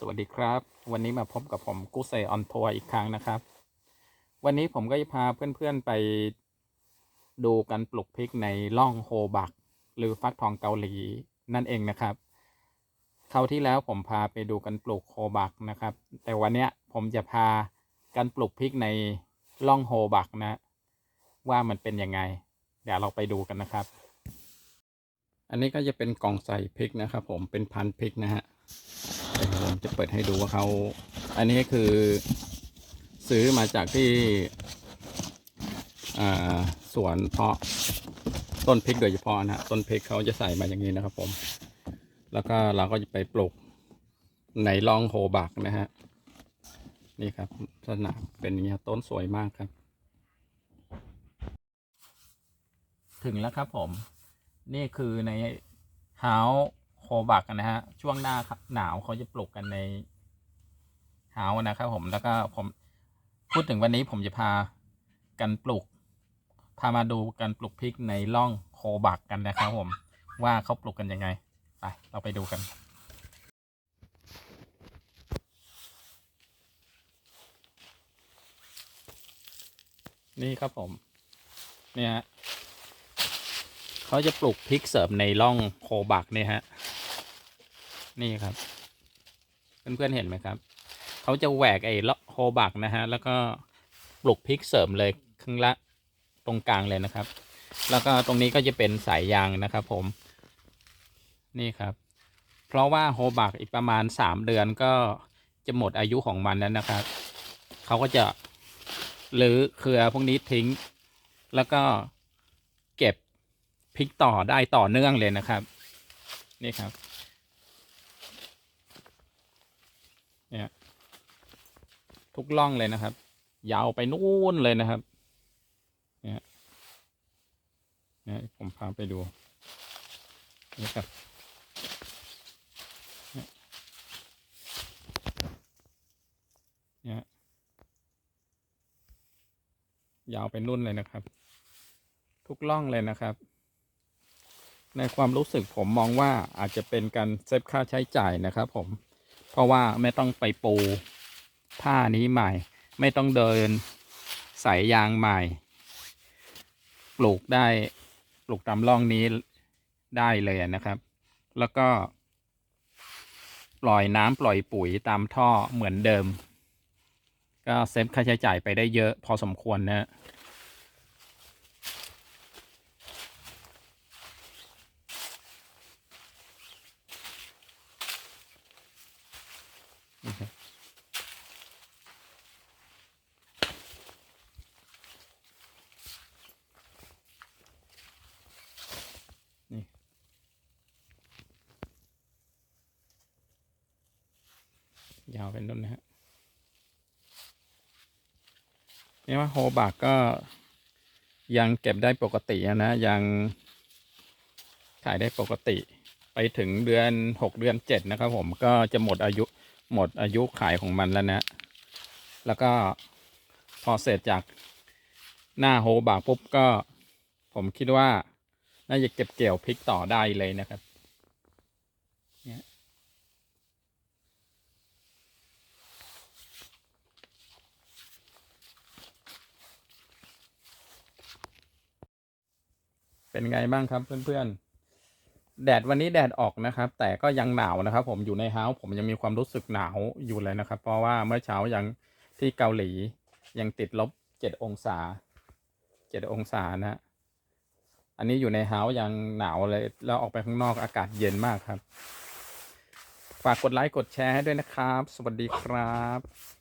สวัสดีครับ วันนี้มาพบกับผมกุเซออนทัวร์อีกครั้งนะครับ วันนี้ผมก็จะพาเพื่อนๆไปดูการปลูกพริกในร่องโฮบัก หรือฟักทองเกาหลีนั่นเองนะครับคราวที่แล้วผมพาไปดูการปลูกโฮบักนะครับ แต่วันนี้ผมจะพาการปลูกพริกในร่องโฮบักนะ ว่ามันเป็นยังไง เดี๋ยวเราไปดูกันนะครับ อันนี้ก็จะเป็นกล่องใส่พริกนะครับ ผมเป็นพันพริกนะฮะ จะเปิดให้ดูว่าเขาอันนี้คือซื้อมาจากที่สวนเพาะต้นพริกโดยเฉพาะนะฮะต้นพริกเขาจะใส่มาอย่างนี้นะครับผม แล้วก็เราก็จะไปปลูกในร่องโฮบักนะฮะนี่ครับลักษณะเป็นอย่างนี้ครับต้นสวยมากครับ ถึงแล้วครับผม นี่คือในเฮา โฮบักนะฮะ ช่วงหน้าหนาวเขาจะปลูกกันในเฮานะครับผมแล้วก็ผมพูดถึงวันนี้ผมจะพากันปลูก พามาดูการปลูกพริกในร่องโฮบักกันนะครับผมว่าเขาปลูกกันยังไงไปเราไปดูกันนี่ครับผม เนี่ยฮะเขาจะปลูกพริกเสริมในร่องโคบักเนี่ยฮะ นี่ครับ เพื่อนๆเห็นไหมครับ เขาจะแหวกไอ้โคบักนะฮะ แล้วก็ปลูกพริกเสริมเลยข้างละตรงกลางเลยนะครับ แล้วก็ตรงนี้ก็จะเป็นสายยางนะครับ ผม นี่ครับ เพราะว่าโฮบักอีกประมาณสามเดือนก็จะหมดอายุของมันแล้วนะครับ เขาก็จะหรือเครือพวกนี้ทิ้ง แล้วก็เก็บพลิกต่อได้ต่อเนื่องเลยนะครับ นี่ครับ เนี่ย ทุกล่องเลยนะครับ ยาวไปนู่นเลยนะครับ เนี่ยเนี่ยผมพาไปดูนี่ครับเนี่ยยยาวไปนู่นเลยนะครับ ทุกล่องเลยนะครับ ในความรู้สึกผมมองว่าอาจจะเป็นการเซฟค่าใช้จ่ายนะครับผมเพราะว่าไม่ต้องไปปู ผ้านี้ใหม่ ไม่ต้องเดินสายยางใหม่ ปลูกได้ปลูกตามร่องนี้ได้เลยนะครับ แล้วก็ ปล่อยน้ำปล่อยปุ๋ยตามท่อเหมือนเดิม ก็เซฟค่าใช้จ่ายไปได้เยอะพอสมควรนะ ยาวเป็นต้นนะฮะนี่ว่าโฮบากก็ยังเก็บได้ปกตินะ ยังขายได้ปกติ ไปถึงเดือนหกเดือนเจ็ดนะครับผมก็จะหมดอายุหมดอายุขายของมันแล้วนะ แล้วก็พอเสร็จจากหน้าโฮบากปุ๊บก็ ผมคิดว่าน่าจะเก็บเกี่ยวพริกต่อได้เลยนะครับ เป็นไงบ้างครับเพื่อนๆ แดดวันนี้แดดออกนะครับ แต่ก็ยังหนาวนะครับ ผมอยู่ในเฮาส์ผมยังมีความรู้สึกหนาวอยู่เลยนะครับ เพราะว่าเมื่อเช้ายังที่เกาหลียังติดลบเจ็ดองศาเจ็ดองศานะฮะอันนี้อยู่ในเฮาส์ยังหนาวเลยแล้วออกไปข้างนอกอากาศเย็นมากครับ ฝากกดไลค์กดแชร์ให้ด้วยนะครับ สวัสดีครับ